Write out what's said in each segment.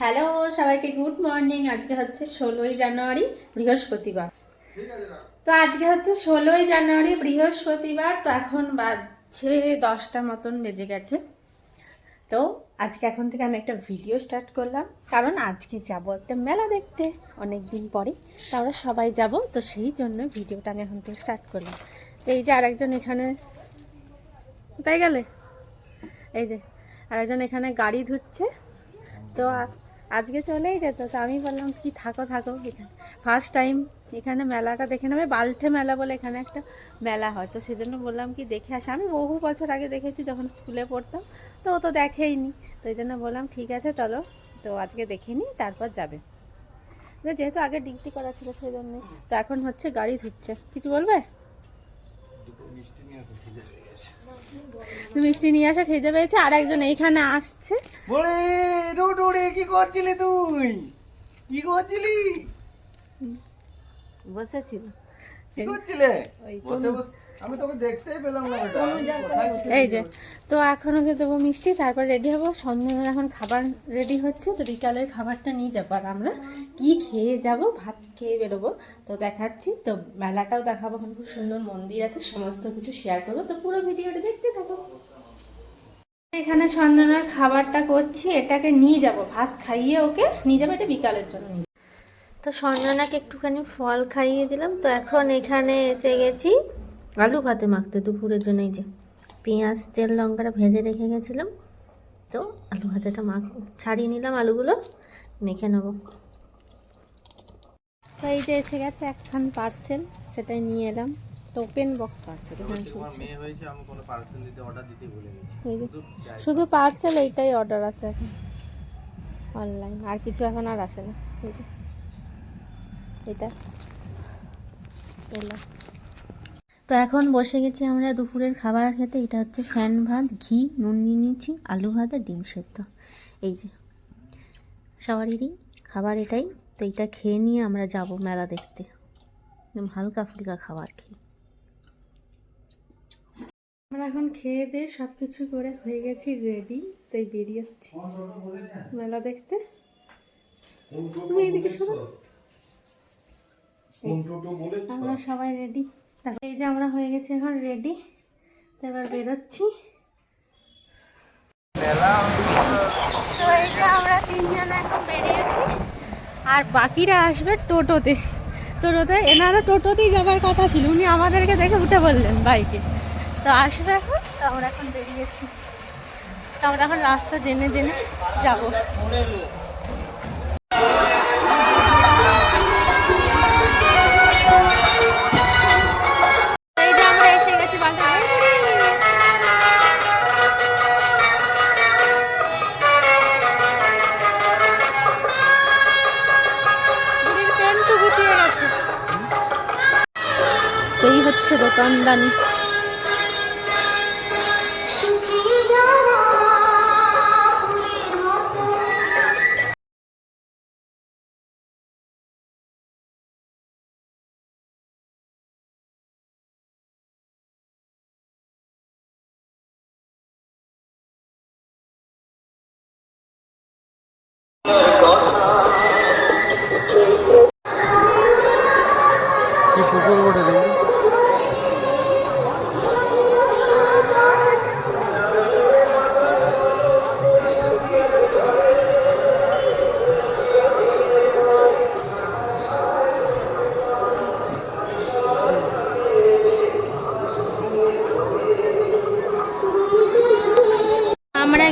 Hello, সবাইকে good morning. আজকে হচ্ছে ষোলোই জানুয়ারি, বৃহস্পতিবার। তো আজকে হচ্ছে ষোলোই জানুয়ারি, বৃহস্পতিবার। তো এখন বাজছে দশটা মতন বেজে গেছে। তো আজকে এখন থেকে আমি একটা ভিডিও স্টার্ট করলাম। কারণ আজকে যাব একটা মেলা দেখতে অনেক দিন পরে। তো আমরা সবাই যাব, তো সেই জন্য ভিডিওটা আমি এখন থেকে স্টার্ট করলাম। তো এই যে আরেকজন এখানে, কোথায় গেলে? এই যে আরেকজন এখানে গাড়ি ধুচ্ছে। তো আজকে চলেই যেত। তো আমি বললাম, কি, থাকো থাকো, এখানে। ফার্স্ট টাইম এখানে মেলাটা দেখে নেবে, বাল্টে মেলা বলে এখানে একটা মেলা হয়। তো সেজন্য বললাম কি, দেখে আসা। আমি বহু বছর আগে দেখেছি, যখন স্কুলে পড়তাম। তো ও তো দেখেইনি। তো এই জন্য বললাম, ঠিক আছে, চলো। তো আজকে দেখে নিই, তারপর যাবে। যেহেতু আগে ডিগ্রি করা ছিল সেই জন্যে তো এখন হচ্ছে গাড়ি ধুচ্ছে। কিছু বলবে? মিষ্টি নিয়ে আসা খেতে পেয়েছে আর একজন এইখানে আসছে। ওরে ডুডুরে কি করছিলি তুই? কি করছিলি? বসেছিল। কি করছিলে? বসে বসে আমি তোকে দেখতেই পেলাম না? এই যে তো এখন ওকে দেবো মিষ্টি তারপর রেডি হব। সন্ধ্যাবেলা এখন খাবার রেডি হচ্ছে তো বিকালের খাবারটা নিয়ে যাব আর আমরা। কি খেয়ে যাব ভাত খেয়ে বেরোবো তো দেখাচ্ছি। তো মেলাটাও দেখাবো ওখানে খুব সুন্দর মন্দির আছে সমস্ত কিছু শেয়ার করব। তো পুরো ভিডিওটা দেখতে থাকো। এখানে সন্ধ্যাবেলার খাবারটা করছি এটাকে নিয়ে যাব ভাত খাইয়ে ওকে নিয়ে যাব এটা বিকালের জন্য তো সঞ্জনাকে একটুখানি ফল খাইয়ে দিলাম তো এখন এখানে এসে গেছি। আলু ভাতে মাখতে দুপুরের জন্য এই যে পেঁয়াজ তেল লঙ্কাটা ভেজে রেখে গেছিলাম। তো আলু ভাতেটা মাখ ছাড়িয়ে নিলাম আলুগুলো মেখে নেব। তো এই যে এসে গেছে একখান পার্সেল সেটাই নিয়ে এলাম। ওপেন বক্স পার্সেল তোমার মেয়ে হয়েছে আমি কোনো পার্সেল দিতে অর্ডার দিতে ভুলে গেছি। এই যে শুধু পার্সেল এইটাই অর্ডার আছে এখন। অনলাইন আর কিছু এখন আর আসে না। এটা এলো। তো এখন বসে গেছি আমরা দুপুরের খাবার খেতে। এটা হচ্ছে ফ্যান ভাত ঘি নুন নিয়ে নিয়েছি আলু ভাত আর ডিম সেদ্ধ। এই যে সবারই খাবার এটাই। তো এটা খেয়ে নিয়ে আমরা যাব মেলা দেখতে। একদম হালকা ফুলকা খাবার খেয়ে। আমরা এখন খেয়ে দিয়ে সব কিছু করে হয়ে গেছি রেডি তাই বেরিয়ে যাচ্ছি মেলা দেখতে। তুমি এদিকে শোনো। আমরা সবাই রেডি এই যে আমরা হয়ে গেছি এখন রেডি তো এবার বেরোচ্ছি। তো এই যে আমরা তিনজন এখন বেরিয়েছি, আর বাকিরা আসবে টোটোতে। টোটোতে, এনারা টোটোতেই যাবার কথা ছিল, উনি আমাদেরকে দেখে উঠে বললেন বাইকে। তো আসবে এখন, তো আমরা এখন বেরিয়েছি। তো আমরা এখন রাস্তা জেনে জেনে যাব। হচ্ছে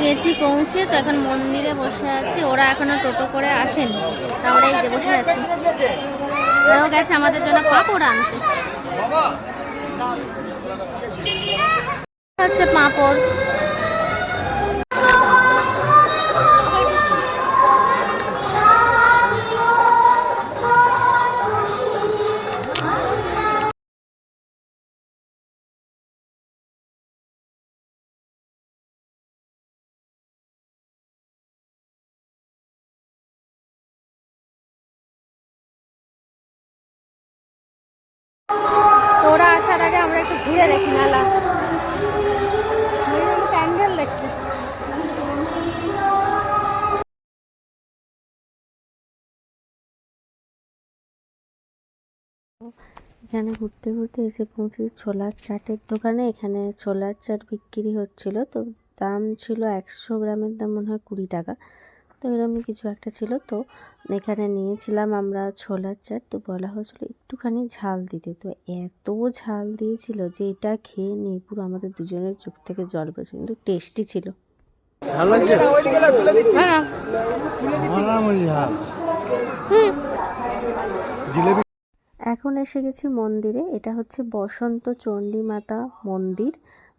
গেছি, পৌঁছে তো এখন মন্দিরে বসে আছি। ওরা এখনও টোটো করে আসেন তাহলে এই যে বসে আছি। ওরাও গেছে আমাদের জন্য পাঁপড় আনতে। হচ্ছে পাঁপড়। এখানে ঘুরতে ঘুরতে এসে পৌঁছেছি ছোলার চাটের দোকানে। এখানে ছোলার চাট বিক্রি হচ্ছিল। তো দাম ছিল একশো গ্রামের দাম মনে হয় কুড়ি টাকা। তো এরকমই কিছু একটা ছিল। তো এখানে নিয়েছিলাম আমরা ছোলার চাট। তো বলা হয়েছিল একটুখানি ঝাল দিতে। তো এত ঝাল দিয়েছিল যে এটা খেয়ে নিয়ে পুরো আমাদের দুজনের চোখ থেকে জল পড়ছে কিন্তু টেস্টি ছিল। ভালো লাগছে? হ্যাঁ। মারামারি ঝাল। জিলেবি এখন এসে গেছি মন্দিরে। এটা হচ্ছে বসন্ত চণ্ডী মাতা মন্দির,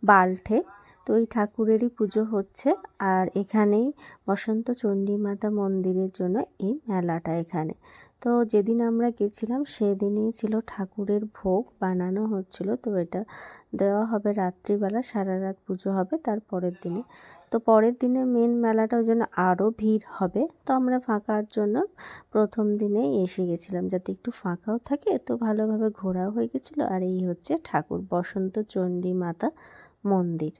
বাল্ঠে। তো এই ঠাকুরেরই পুজো হচ্ছে। আর এখানেই বসন্ত চণ্ডী মাতা মন্দিরের জন্য এই মেলাটা এখানে। তো যেদিন আমরা গেছিলাম, সেদিনই ছিল ঠাকুরের ভোগ বানানো হচ্ছিল। তো এটা দেওয়া হবে রাত্রিবেলা, সারা রাত পুজো হবে তার পরের দিনে। তো পরের দিনে মেন মেলাটা ওই জন্য আরও ভিড় হবে। তো আমরা ফাঁকার জন্য প্রথম দিনেই এসে গেছিলাম, যাতে একটু ফাঁকাও থাকে। তো ভালোভাবে ঘোরাও হয়ে গেছিল। আর এই হচ্ছে ঠাকুর, বসন্ত চণ্ডী মাতা মন্দির।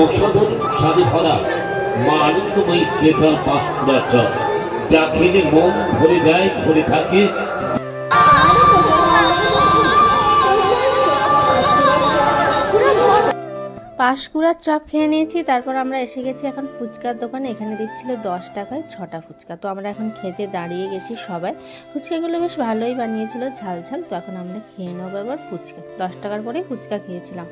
ঔষধন স্বাদে ভরা মা আনন্দময়ী স্পেশাল পাঁশকুড়া চপ যা খেলে মন ভরে যায়, ভরে থাকে। পাঁশকুড়ার চপ খেয়ে নিয়েছি, তারপর আমরা এসে গেছি এখন ফুচকার দোকানে। এখানে দিচ্ছিল দশ টাকায় ছটা ফুচকা। তো আমরা এখন খেতে দাঁড়িয়ে গেছি সবাই। ফুচকাগুলো বেশ ভালোই বানিয়েছিল, ঝাল ঝাল। তো এখন আমরা খেয়ে নেব এবার ফুচকা। দশ টাকার পরেই ফুচকা খেয়েছিলাম।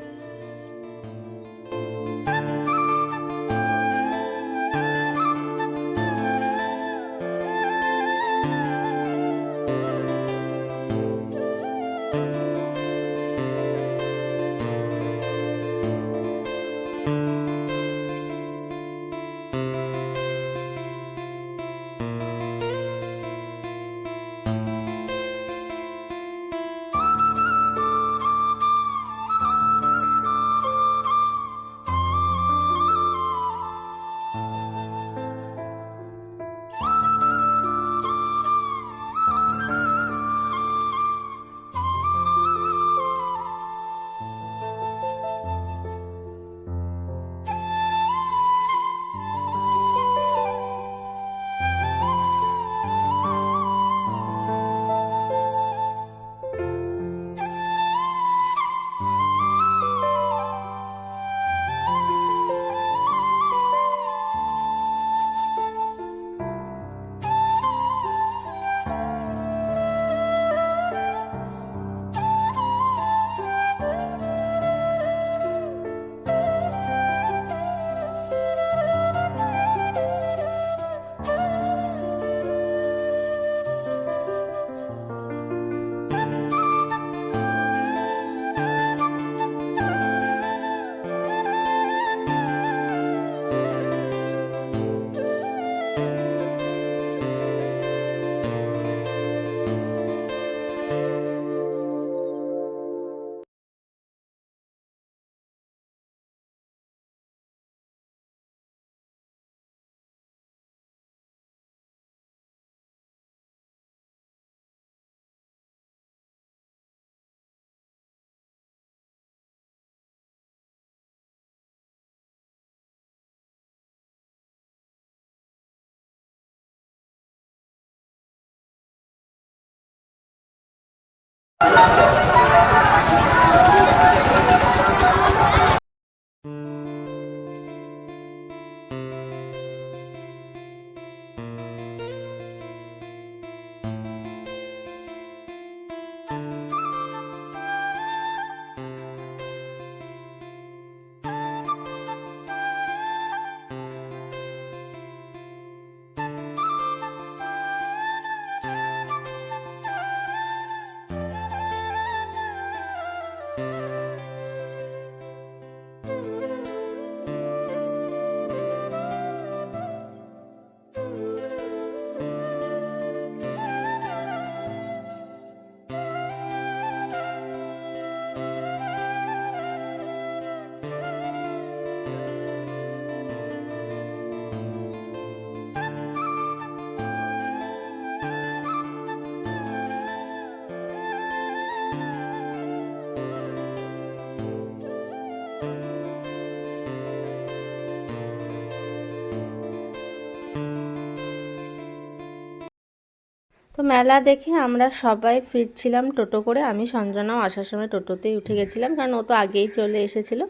মেলা দেখে আমরা সবাই ফিরছিলাম টোটো করে। আমি সঞ্জনাও আসার সময় টোটোতেই উঠে গেছিলাম, কারণ ও তো আগেই চলে এসেছিল।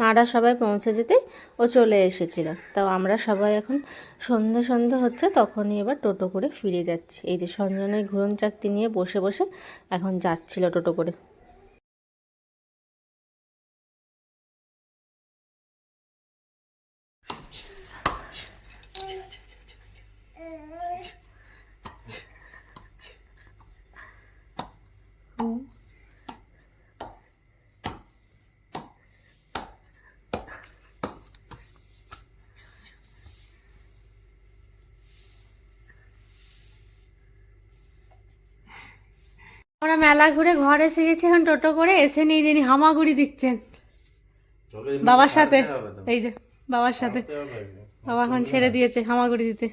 মারা সবাই পৌঁছে যেতে ও চলে এসেছিল। তাও আমরা সবাই এখন সন্ধে সন্ধে হচ্ছে, তখনই এবার টোটো করে ফিরে যাচ্ছি। এই যে সঞ্জনের ঘুরন চাকতি নিয়ে বসে বসে এখন যাচ্ছিল টোটো করে আমরা মেলা ঘুরে ঘরে এসে গেছি এখন টোটো করে এসে নিয়ে যিনি হামাগুড়ি দিচ্ছেন। বাবার সাথে এই যে বাবার সাথে। বাবা এখন ছেড়ে দিয়েছে হামাগুড়ি দিতে।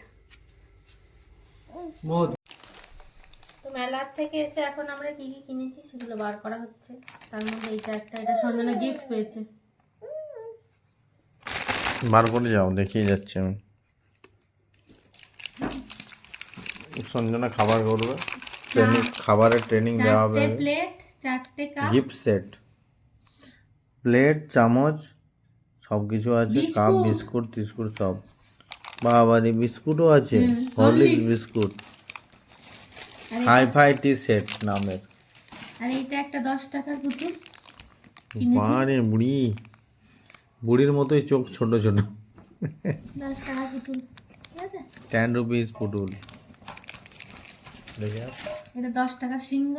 তো মেলার থেকে এসে এখন আমরা কি কি কিনেছি সেগুলো বার করা হচ্ছে। তার মধ্যে এইটা একটা এটা সঞ্জনা গিফট পেয়েছে। বার করে যাও দেখিয়ে যাচ্ছি আমি। সঞ্জনা খাবার করবে। ট্রেনিং খাবারের ট্রেনিং দেওয়া হবে। প্লেট চারটে কাপ। Gift set. প্লেট চামচ সব কিছু আছে কাপ বিস্কুট। টিস্কুট সব। বাবারি বিস্কুটও আছে Horlicks biscuit. Hi fi tea set নামের। আর এইটা একটা দশ টাকার পুতুল। বারে বুড়ি। বুড়ির মতোই চোখ ছোট ছোট। দশ টাকার পুতুল। টেন রুপিস আস। এটা দশ টাকার সিংহ।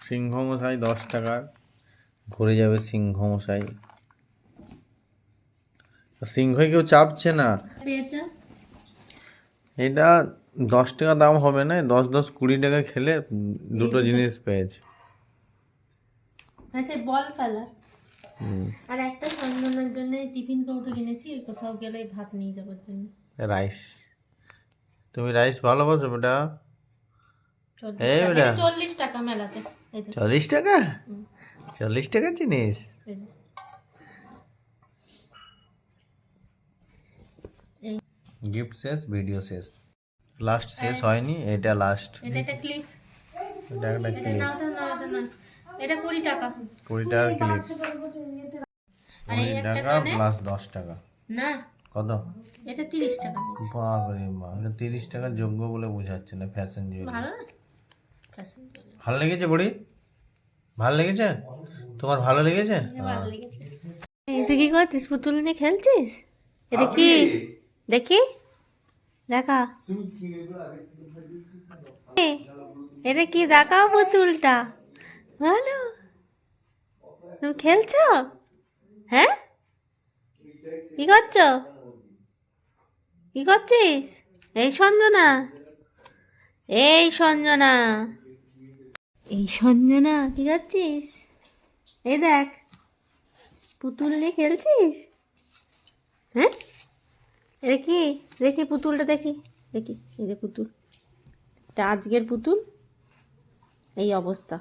সিংহ মশাই দশ টাকার ঘুরে যাবে সিংহ মশাই সিংহই কেউ চাপছে না। এটা দশ টাকা দাম হবে না দশ দশ কুড়ি টাকা খেলে দুটো জিনিস পেয়েছে। আচ্ছা বল হুম, আর একটা জন্য টিফিন কৌটো কিনেছি কোথাও গেলে ভাত নিয়ে যাওয়ার জন্য। রাইস। তুমি রাইস ভালোবাসো বেটা? চল্লিশ টাকা। চল্লিশ টাকা মেলাতে। চল্লিশ টাকা? চল্লিশ টাকা জিনিস? গিফট শেষ ভিডিও শেষ? লাস্ট শেষ হয়নি? এটা লাস্ট। এটা একটা ক্লিপ এটা একটা ক্লিপ না না না এটা কুড়ি টাকা। কুড়ি টাকার ক্লিপ আর এই টাকা প্লাস দশ টাকা। না। কত? এটা টাকা যোগ্য বলে বোঝাচ্ছে না ফ্যাশন জুয়েলারি ভালো না। ভালো লেগেছে বুড়ি? ভালো লেগেছে? তোমার ভালো লেগেছে? এই তুই কি করছিস? পুতুল নিয়ে খেলছিস? এটা কি? দেখি। দেখা। এ, এটা কি? দেখাও পুতুলটা। ভালো। তুমি খেলছো? হ্যাঁ? কি করছ? কি করছিস? এই সঞ্জনা। এই সঞ্জনা। এই সঞ্জনা, কি করছিস এ দেখ, পুতুল নিয়ে খেলছিস? হ্যাঁ? দেখি দেখি পুতুলটা, দেখি দেখি, এই যে পুতুল। এটা আজকের পুতুল, এই অবস্থা।